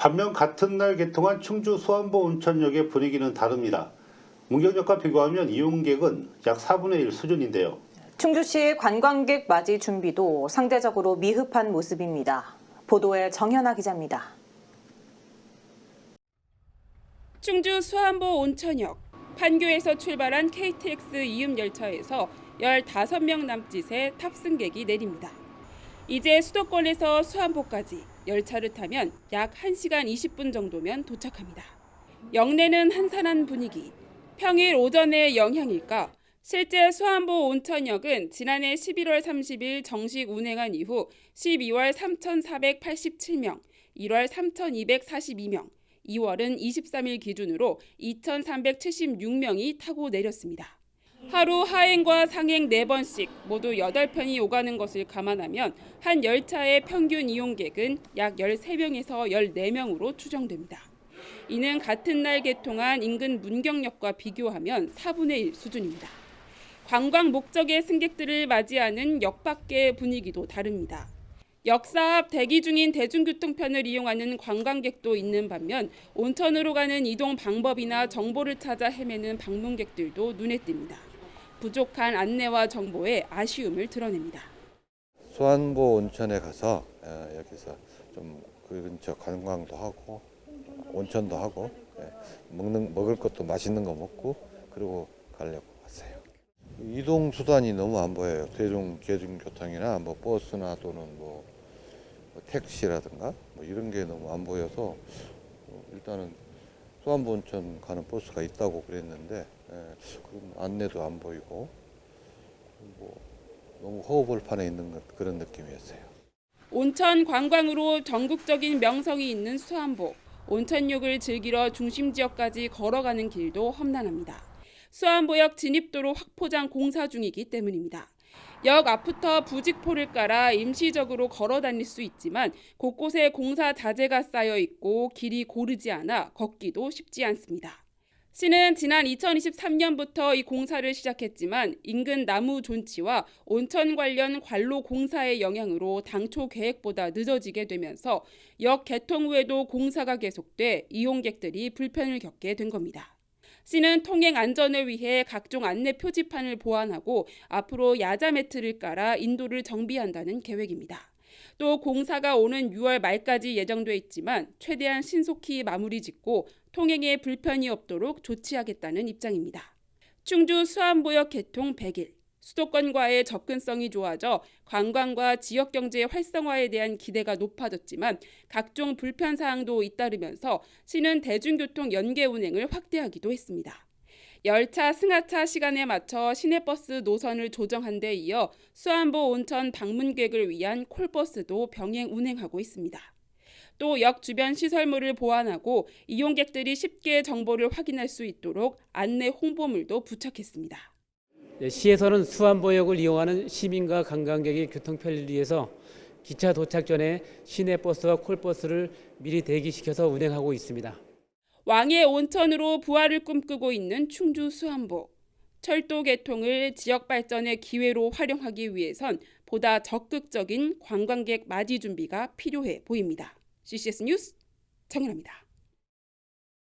반면 같은 날 개통한 충주 수안보 온천역의 분위기는 다릅니다. 문경역과 비교하면 이용객은 약 4분의 1 수준인데요. 충주시 관광객 맞이 준비도 상대적으로 미흡한 모습입니다. 보도에 정현아 기자입니다. 충주 수안보 온천역 판교에서 출발한 KTX 이음 열차에서 15명 남짓의 탑승객이 내립니다. 이제 수도권에서 수안보까지 열차를 타면 약 1시간 20분 정도면 도착합니다. 영내는 한산한 분위기. 평일 오전의 영향일까? 실제 수안보 온천역은 지난해 11월 30일 정식 운행한 이후 12월 3,487명, 1월 3,242명, 2월은 23일 기준으로 2,376명이 타고 내렸습니다. 하루 하행과 상행 4번씩 모두 8편이 오가는 것을 감안하면 한 열차의 평균 이용객은 약 13명에서 14명으로 추정됩니다. 이는 같은 날 개통한 인근 문경역과 비교하면 4분의 1 수준입니다. 관광 목적의 승객들을 맞이하는 역 밖의 분위기도 다릅니다. 역사 앞 대기 중인 대중교통편을 이용하는 관광객도 있는 반면 온천으로 가는 이동 방법이나 정보를 찾아 헤매는 방문객들도 눈에 띕니다. 부족한 안내와 정보에 아쉬움을 드러냅니다. 수안보 온천에 가서 어, 여기서 좀 그 근처 관광도 하고 온천도 하고 예, 먹는 먹을 것도 맛있는 거 먹고 그리고 가려고 왔어요. 이동 수단이 너무 안 보여요. 대중 대중교통이나 뭐 버스나 또는 뭐, 뭐 택시라든가 뭐 이런 게 너무 안 보여서 어, 일단은 수안보 온천 가는 버스가 있다고 그랬는데 예, 그건 안내도 안 보이고 뭐 너무 허허벌판에 있는 것- 그런 느낌이었어요. 온천 관광으로 전국적인 명성이 있는 수안보. 온천욕을 즐기러 중심 지역까지 걸어가는 길도 험난합니다. 수안보역 진입도로 확포장 공사 중이기 때문입니다. 역 앞부터 부직포를 깔아 임시적으로 걸어 다닐 수 있지만 곳곳에 공사 자재가 쌓여 있고 길이 고르지 않아 걷기도 쉽지 않습니다. 시는 지난 2023년부터 이 공사를 시작했지만 인근 나무 존치와 온천 관련 관로 공사의 영향으로 당초 계획보다 늦어지게 되면서 역 개통 후에도 공사가 계속돼 이용객들이 불편을 겪게 된 겁니다. 시는 통행 안전을 위해 각종 안내 표지판을 보완하고 앞으로 야자 매트를 깔아 인도를 정비한다는 계획입니다. 또 공사가 오는 6월 말까지 예정돼 있지만 최대한 신속히 마무리 짓고 통행에 불편이 없도록 조치하겠다는 입장입니다. 충주 수안보역 개통 100일 수도권과의 접근성이 좋아져 관광과 지역 경제 활성화에 대한 기대가 높아졌지만 각종 불편 사항도 잇따르면서 시는 대중교통 연계 운행을 확대하기도 했습니다. 열차 승하차 시간에 맞춰 시내버스 노선을 조정한 데 이어 수안보 온천 방문객을 위한 콜버스도 병행 운행하고 있습니다. 또 역 주변 시설물을 보완하고 이용객들이 쉽게 정보를 확인할 수 있도록 안내 홍보물도 부착했습니다. 네, 시에서는 수안보역을 이용하는 시민과 관광객의 교통 편리를 위해서 기차 도착 전에 시내 버스와 콜버스를 미리 대기시켜서 운행하고 있습니다. 왕의 온천으로 부활을 꿈꾸고 있는 충주 수안보. 철도 개통을 지역 발전의 기회로 활용하기 위해선 보다 적극적인 관광객 맞이 준비가 필요해 보입니다. CCS 뉴스 정현아입니다.